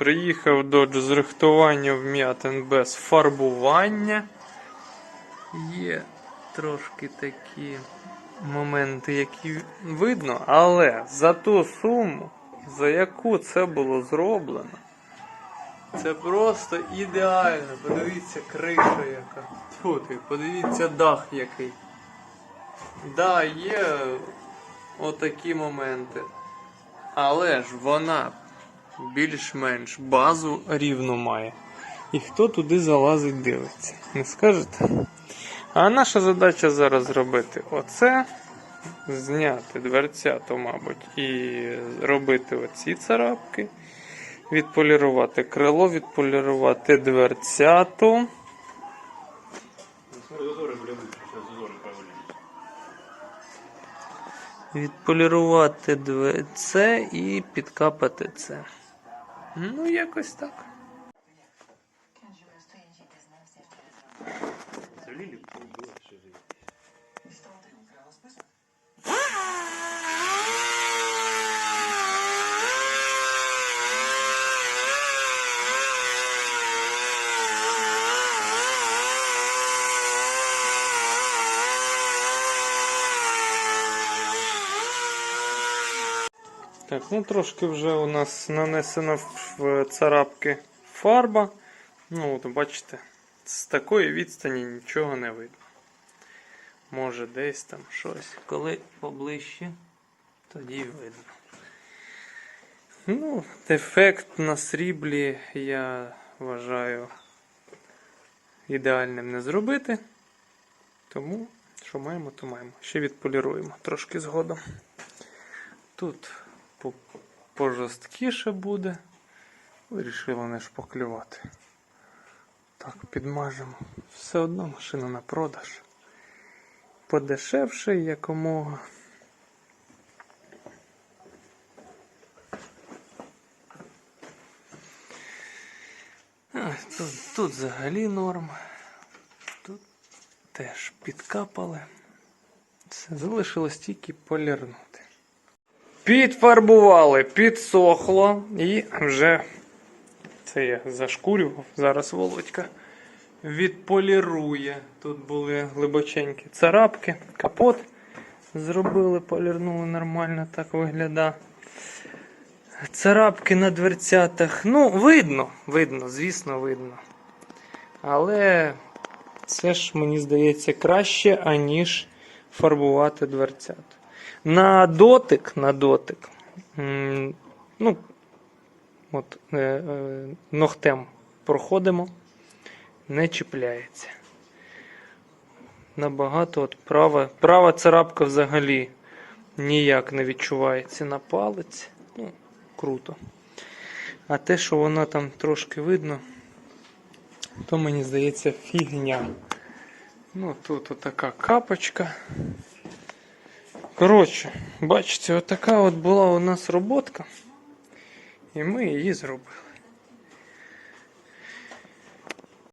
Приїхав Dodge з рихтування вм'ятин без фарбування. Є трошки такі моменти, які видно, але за ту суму, за яку це було зроблено, це просто ідеально. Подивіться, криша яка. Тьфу ти, подивіться дах який. Да, є отакі моменти. Але ж вона більш-менш базу рівно має. І хто туди залазить, дивиться. Не скажете? А наша задача зараз зробити оце, зняти дверцяту, мабуть, і робити оці царапки, відполірувати крило, відполірувати дверцяту. Відполірувати це і підкапати це. Ну, якось так. Це Лілі було ще жить. Так, ну трошки вже у нас нанесена в царапки фарба. Ну, от бачите, з такої відстані нічого не видно. Може десь там щось. Коли поближче, тоді видно. Ну, ефект на сріблі я вважаю ідеальним не зробити. Тому, що маємо, то маємо. Ще відполіруємо трошки згодом. Тут пожорсткіше буде. Вирішили не шпаклювати. Так, підмажемо. Все одно машина на продаж. Подешевше якомога. Тут, тут взагалі норм. Тут теж підкапали. Все, залишилось тільки полірнути. Підфарбували, підсохло і вже це я зашкурював. Зараз Володька відполірує. Тут були глибоченькі царапки, капот зробили, полірнули нормально, так виглядає. Царапки на дверцятах. Ну, видно, видно, звісно, видно. Але це ж, мені здається, краще, аніж фарбувати дверцята. На дотик, на дотик, ну, от, е, е, ногтем проходимо, не чіпляється. Набагато от права, права царапка взагалі ніяк не відчувається на палець. Ну, круто. А те, що вона там трошки видно, то мені здається фігня. Ну, тут отака капочка. Коротше, бачите, отака от була у нас роботка. І ми її зробили.